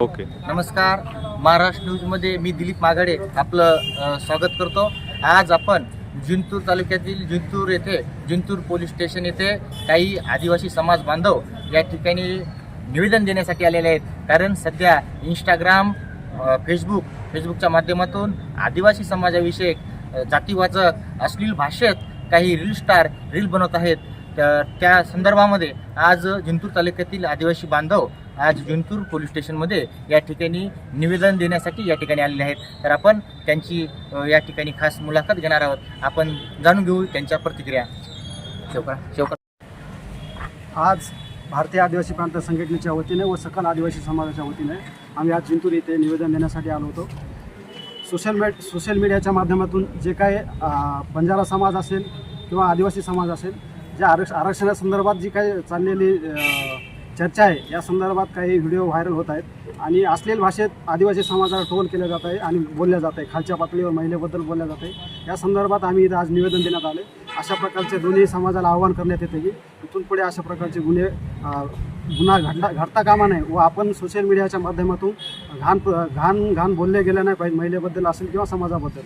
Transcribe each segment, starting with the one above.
Okay. नमस्कार. महाराष्ट्र न्यूजमध्ये मी दिलीप माघाडे आपलं स्वागत करतो. आज आपण जिंतूर तालुक्यातील जिंतूर येथे जिंतूर पोलीस स्टेशन येथे काही आदिवासी समाज बांधव या ठिकाणी निवेदन देण्यासाठी आलेले आहेत. कारण सध्या इंस्टाग्राम फेसबुक फेसबुकच्या माध्यमातून आदिवासी समाजाविषयक जातीवाचक अश्लील भाषेत काही रील स्टार रील बनवत आहेत. तर त्या संदर्भामध्ये आज जिंतूर तालुक्यातील आदिवासी बांधव आज जिंतूर पोलीस स्टेशनमध्ये या ठिकाणी निवेदन देण्यासाठी या ठिकाणी आलेले आहेत. तर आपण त्यांची या ठिकाणी खास मुलाखत घेणार आहोत. आपण जाणून घेऊ त्यांच्या प्रतिक्रिया. शेवका शेवका आज भारतीय आदिवासी प्रांत संघटनेच्या वतीने व सकल आदिवासी समाजाच्या वतीने आम्ही आज जिंतूर येथे निवेदन देण्यासाठी आलो होतो. सोशल मीड सोशल मीडियाच्या माध्यमातून जे काय बंजारा समाज असेल किंवा आदिवासी समाज असेल ज्या आरक्ष आरक्षणासंदर्भात जी काही चाललेली चर्चा आहे. या संदर्भात काही व्हिडिओ व्हायरल होत आहेत आणि असलेल भाषेत आदिवासी समाजाला ट्रोल केलं जात आहे आणि बोलल्या जात आहे. खालच्या पातळीवर महिलेबद्दल बोलल्या जात आहे. या संदर्भात आम्ही इथं आज निवेदन देण्यात आले अशा प्रकारचे दोन्ही समाजाला आवाहन करण्यात येते की इथून पुढे अशा प्रकारचे गुन्हे गुन्हा घडला घडता कामा नये व आपण सोशल मीडियाच्या माध्यमातून घाण घाण घाण बोलले गेले नाही पाहिजे महिलेबद्दल असेल किंवा समाजाबद्दल.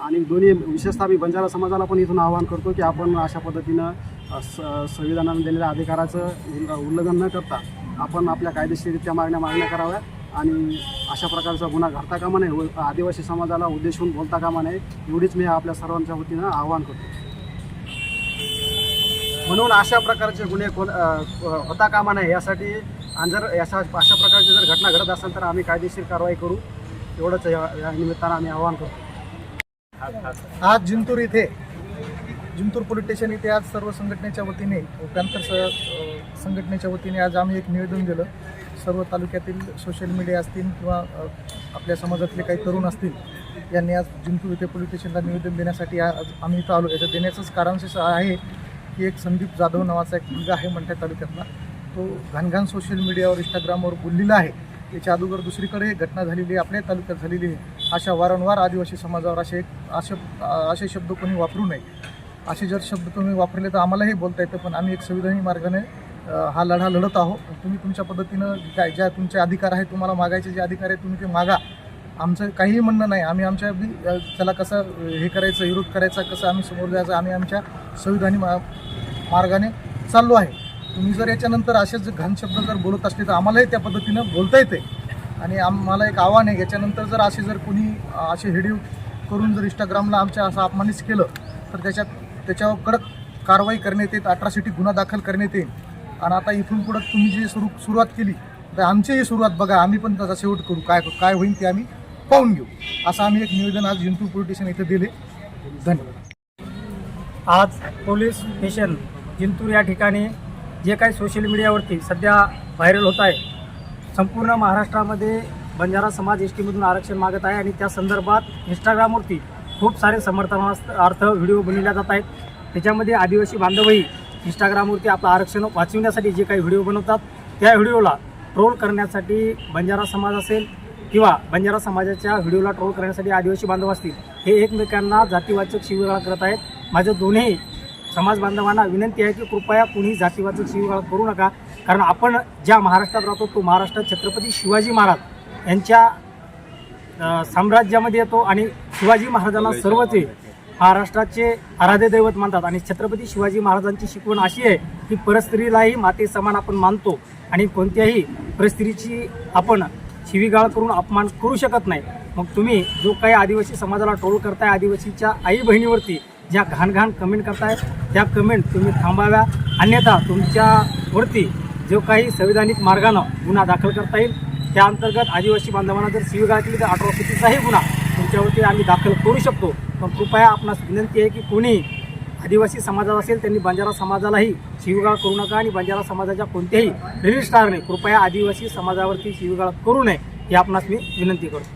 आणि दोन्ही विशेषतः मी बंजारा समाजाला पण इथून आवाहन करतो की आपण अशा पद्धतीनं स संविधानाने दिलेल्या अधिकाराचं उल्लंघन न करता आपण आपल्या कायदेशीररित्या मागण्या मागण्या कराव्या आणि अशा प्रकारचा गुन्हा घडता कामा नये. आदिवासी समाजाला उद्देशून बोलता कामा नये एवढीच मी आपल्या सर्वांच्या वतीनं आवाहन करतो. म्हणून अशा प्रकारचे गुन्हे कोण होता कामा नये यासाठी आणि जर अशा अशा प्रकारची जर घटना घडत असेल तर आम्ही कायदेशीर कारवाई करू. एवढंच या या निमित्तानं आम्ही आवाहन करतो. आज जिंतूर इथे जिंतूर पोलीस स्टेशन इथे आज सर्व संघटनेच्या वतीने पॅन्थर स संघटनेच्या वतीने आज आम्ही एक निवेदन दिलं. सर्व तालुक्यातील सोशल मीडिया असतील किंवा आपल्या समाजातले काही तरुण असतील यांनी आज जिंतूर इथे पोलीस स्टेशनला निवेदन देण्यासाठी आज आम्ही इथं आलो. याचं देण्याचंच कारण असं आहे की एक संदीप जाधव नावाचा एक मुलगा आहे मंठ्या तालुक्यातला. तो घाणघाण सोशल मीडियावर इंस्टाग्रामवर बोललेला आहे. त्याच्या अगोदर दुसरीकडे घटना झालेली आहे आपल्या तालुक्यात झालेली आहे. अशा वारंवार आदिवासी समाजावर असे एक असे असे शब्द कोणी वापरू नये. असे जर शब्द तुम्ही वापरले तर आम्हालाही बोलता येतं पण आम्ही एक संविधानी मार्गाने हा लढा लढत आहोत. तुम्ही तुमच्या पद्धतीनं काय ज्या तुमचे अधिकार आहेत तुम्हाला मागायचे जे अधिकार आहेत तुम्ही ते मागा. आमचं काहीही म्हणणं नाही. आम्ही आमच्या बी त्याला कसं हे करायचं विरोध करायचा कसं आम्ही समोर जायचं आम्ही आमच्या संविधानी मा मार्गाने चाललो आहे. तुम्ही जर याच्यानंतर असेच जर घाण शब्द जर बोलत असले तर आम्हालाही त्या पद्धतीनं बोलता येते. आणि आम्हाला एक आव्हान आहे याच्यानंतर जर असे जर कोणी असे हेडिव करून जर इंस्टाग्रामला आमच्या असं अपमानित केलं तर त्याच्यात त्याच्यावर कडक कारवाई करण्यात येईल अट्रॉसिटी गुन्हा दाखल करण्यात येईल. आणि आता इथून पुढं तुम्ही जी सुरू सुरुवात केली तर आमचीही सुरुवात बघा आम्ही पण त्याचा शेवट करू. काय काय होईल ते आम्ही पाहून घेऊ. असं आम्ही एक निवेदन आज जिंतूर पोलीस स्टेशन इथे दिले. धन्यवाद. आज पोलीस स्टेशन जिंतूर या ठिकाणी जे काही सोशल मीडियावरती सध्या व्हायरल होत आहे संपूर्ण महाराष्ट्रामध्ये बंजारा समाज एस टीमधून आरक्षण मागत आहे आणि त्या संदर्भात इंस्टाग्रामवरती खूप सारे समर्थनार्थ व्हिडिओ बनवल्या जात आहेत. त्याच्यामध्ये आदिवासी बांधवही इंस्टाग्रामवरती आपलं आरक्षण वाचविण्यासाठी जे काही व्हिडिओ बनवतात त्या व्हिडिओला ट्रोल करण्यासाठी बंजारा समाज असेल किंवा बंजारा समाजाच्या व्हिडिओला ट्रोल करण्यासाठी आदिवासी बांधव असतील हे एकमेकांना जातीवाचक शिवीगाळ करत आहेत. माझ्या दोन्ही समाज बांधवांना विनंती आहे की कृपया कुणी जातीवाचक शिवीगाळ करू नका. कारण आपण ज्या महाराष्ट्रात राहतो तो महाराष्ट्र छत्रपती शिवाजी महाराज यांच्या साम्राज्यामध्ये येतो आणि शिवाजी महाराजांना सर्वच हे महाराष्ट्राचे आराध्य दैवत मानतात. आणि छत्रपती शिवाजी महाराजांची शिकवण अशी आहे की परस्त्रीलाही माते समान आपण मानतो आणि कोणत्याही परस्त्रीची आपण शिवीगाळ करून अपमान करू शकत नाही. मग तुम्ही जो काही आदिवासी समाजाला ट्रोल करताय आदिवासीच्या आई बहिणीवरती ज्या घाण घाण कमेंट करताय त्या कमेंट तुम्ही थांबाव्या. अन्यथा तुमच्यावरती जो काही संविधानिक मार्गानं गुन्हा दाखल करता येईल त्या अंतर्गत आदिवासी बांधवांना जर शिवीगाळ केली तर अट्रॉसिटीचाही गुन्हा त्याच्यावरती आम्ही दाखल करू शकतो. पण कृपया आपणास विनंती आहे की कोणी आदिवासी समाजात असेल त्यांनी बंजारा समाजालाही शिवगाळ करू नका आणि बंजारा समाजाच्या कोणत्याही रजिस्ट्रारने कृपया आदिवासी समाजावरती शिवगाळ करू नये ही आपणास मी विनंती करतो.